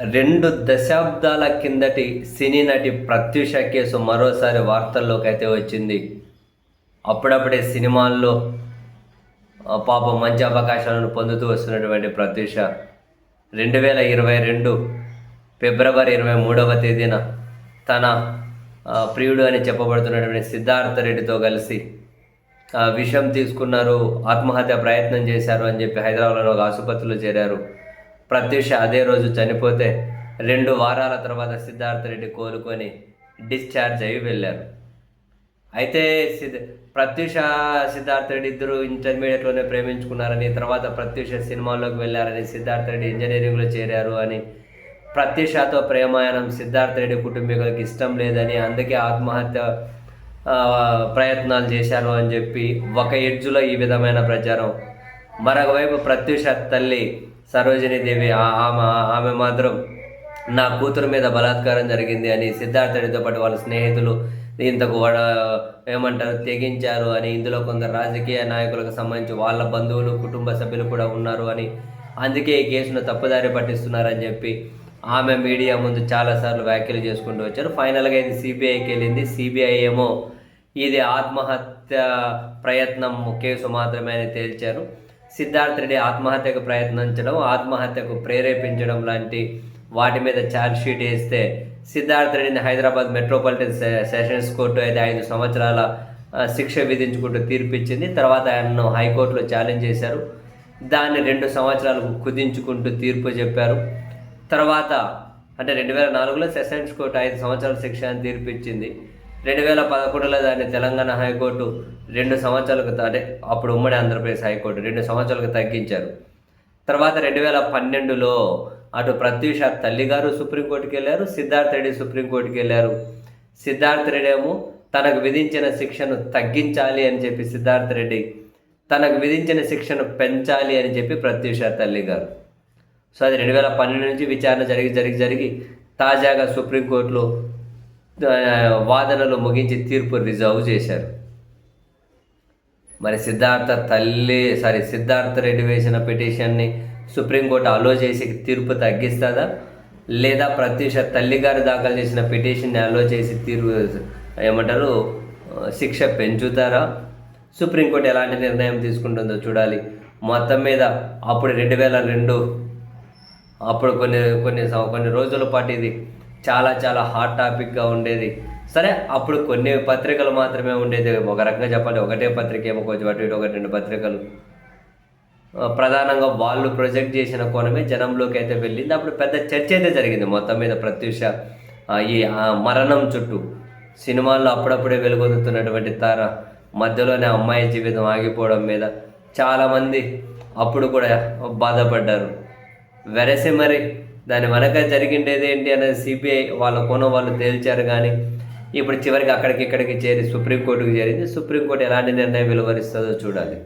రెండు దశాబ్దాల కిందటి సినీ నటి ప్రత్యూష కేసు మరోసారి వార్తల్లోకి అయితే వచ్చింది. అప్పుడప్పుడే సినిమాల్లో పాపం మంచి అవకాశాలను పొందుతూ వస్తున్నటువంటి ప్రత్యూష. రెండు వేల ఇరవై రెండు ఫిబ్రవరి ఇరవై మూడవ తేదీన తన ప్రియుడు అని చెప్పబడుతున్నటువంటి సిద్ధార్థ రెడ్డితో కలిసి ఆ, తీసుకున్నారు ఆత్మహత్య ప్రయత్నం చేశారు అని చెప్పి హైదరాబాద్లో ఒక ఆసుపత్రిలో చేరారు. ప్రత్యూష అదే రోజు చనిపోతే రెండు వారాల తర్వాత సిద్ధార్థ రెడ్డి కోలుకొని డిశ్చార్జ్ అయ్యి వెళ్ళారు. అయితే సిద్ ప్రత్యూష సిద్ధార్థ రెడ్డి ఇద్దరు ఇంటర్మీడియట్లోనే ప్రేమించుకున్నారని తర్వాత ప్రత్యూష సినిమాల్లోకి వెళ్ళారని సిద్ధార్థ రెడ్డి ఇంజనీరింగ్లో చేరారు అని ప్రత్యూషతో ప్రేమాయణం సిద్ధార్థ రెడ్డి కుటుంబీకులకు ఇష్టం లేదని అందుకే ఆత్మహత్య ప్రయత్నాలు చేశారు అని చెప్పి ఒక ఎడ్జులో ఈ విధమైన ప్రచారం మరొకవైపు ప్రత్యూష తల్లి సరోజినీదేవి ఆమె ఆమె మాత్రం నా కూతురు మీద బలాత్కారం జరిగింది అని సిద్ధార్థుడితో పాటు వాళ్ళ స్నేహితులు ఇంతకు వడ ఏమంటారు తెగించారు అని ఇందులో కొందరు రాజకీయ నాయకులకు సంబంధించి వాళ్ళ బంధువులు కుటుంబ సభ్యులు కూడా ఉన్నారు అని అందుకే ఈ కేసును తప్పుదారి పట్టిస్తున్నారని చెప్పి ఆమె మీడియా ముందు చాలాసార్లు వ్యాఖ్యలు చేసుకుంటూ వచ్చారు. ఫైనల్గా ఇది సిబిఐకి వెళ్ళింది. సిబిఐ ఏమో ఇది ఆత్మహత్య ప్రయత్నం కేసు మాత్రమే అని తేల్చారు. సిద్ధార్థ రెడ్డి ఆత్మహత్యకు ప్రయత్నించడం ఆత్మహత్యకు ప్రేరేపించడం లాంటి వాటి మీద ఛార్జ్ షీట్ వేస్తే సిద్ధార్థుడిని రెడ్డిని హైదరాబాద్ మెట్రోపాలిటన్ సెషన్స్ కోర్టు అయితే ఐదు సంవత్సరాల శిక్ష విధించుకుంటూ తీర్పిచ్చింది. తర్వాత ఆయనను హైకోర్టులో ఛాలెంజ్ చేశారు. దాన్ని రెండు సంవత్సరాలకు కుదించుకుంటూ తీర్పు చెప్పారు. తర్వాత అంటే రెండు వేల నాలుగులో సెషన్స్ కోర్టు ఐదు సంవత్సరాల శిక్ష అని తీర్పు ఇచ్చింది రెండు వేల పదకొండులో దాన్ని తెలంగాణ హైకోర్టు రెండు సంవత్సరాలకు అంటే అప్పుడు ఉమ్మడి ఆంధ్రప్రదేశ్ హైకోర్టు రెండు సంవత్సరాలకు తగ్గించారు. తర్వాత రెండు వేల పన్నెండులో అటు ప్రత్యూష తల్లిగారు సుప్రీంకోర్టుకి వెళ్ళారు సిద్ధార్థ రెడ్డి సుప్రీంకోర్టుకి వెళ్ళారు సిద్ధార్థ రెడ్డి ఏమో తనకు విధించిన శిక్షను తగ్గించాలి అని చెప్పి సిద్ధార్థ రెడ్డి తనకు విధించిన శిక్షను పెంచాలి అని చెప్పి ప్రత్యూష తల్లి గారు సో అది రెండు వేల పన్నెండు నుంచి విచారణ జరిగి జరిగి జరిగి తాజాగా సుప్రీంకోర్టులో వాదనలు ముగించి తీర్పు రిజర్వ్ చేశారు. మరి సిద్ధార్థ తల్లి సారీ సిద్ధార్థ రెడ్డి వేసిన పిటిషన్ని సుప్రీంకోర్టు అలో చేసి తీర్పు తగ్గిస్తుందా? లేదా ప్రత్యూష తల్లి గారు దాఖలు చేసిన పిటిషన్ని అలో చేసి తీర్పు ఏమంటారు శిక్ష పెంచుతారా? సుప్రీంకోర్టు ఎలాంటి నిర్ణయం తీసుకుంటుందో చూడాలి. మొత్తం మీద అప్పుడు రెండు వేల రెండు అప్పుడు కొన్ని కొన్ని కొన్ని రోజుల పాటు ఇది చాలా చాలా హాట్ టాపిక్గా ఉండేది. సరే అప్పుడు కొన్ని పత్రికలు మాత్రమే ఉండేది. ఒక రకంగా చెప్పాలి ఒకటే పత్రిక ఏమో కొంచెం అటు ఇటు ఒకటి రెండు పత్రికలు. ప్రధానంగా వాళ్ళు ప్రొజెక్ట్ చేసిన కోణమే జనంలోకి అయితే వెళ్ళింది. అప్పుడు పెద్ద చర్చ అయితే జరిగింది మొత్తం మీద ప్రత్యూష ఈ మరణం చుట్టూ. సినిమాల్లో అప్పుడప్పుడే వెలుగొందుతున్నటువంటి తార మధ్యలోనే అమ్మాయి జీవితం ఆగిపోవడం మీద చాలామంది అప్పుడు కూడా బాధపడ్డారు. వెరసి మరి దాని వెనక జరిగిండేది ఏంటి అనేది సిబిఐ వాళ్ళ కోణం వాళ్ళు తేల్చారు కానీ ఇప్పుడు చివరికి అక్కడికి ఇక్కడికి చేరి సుప్రీంకోర్టుకు చేరింది. సుప్రీంకోర్టు ఎలాంటి నిర్ణయం వెలువరిస్తుందో చూడాలి.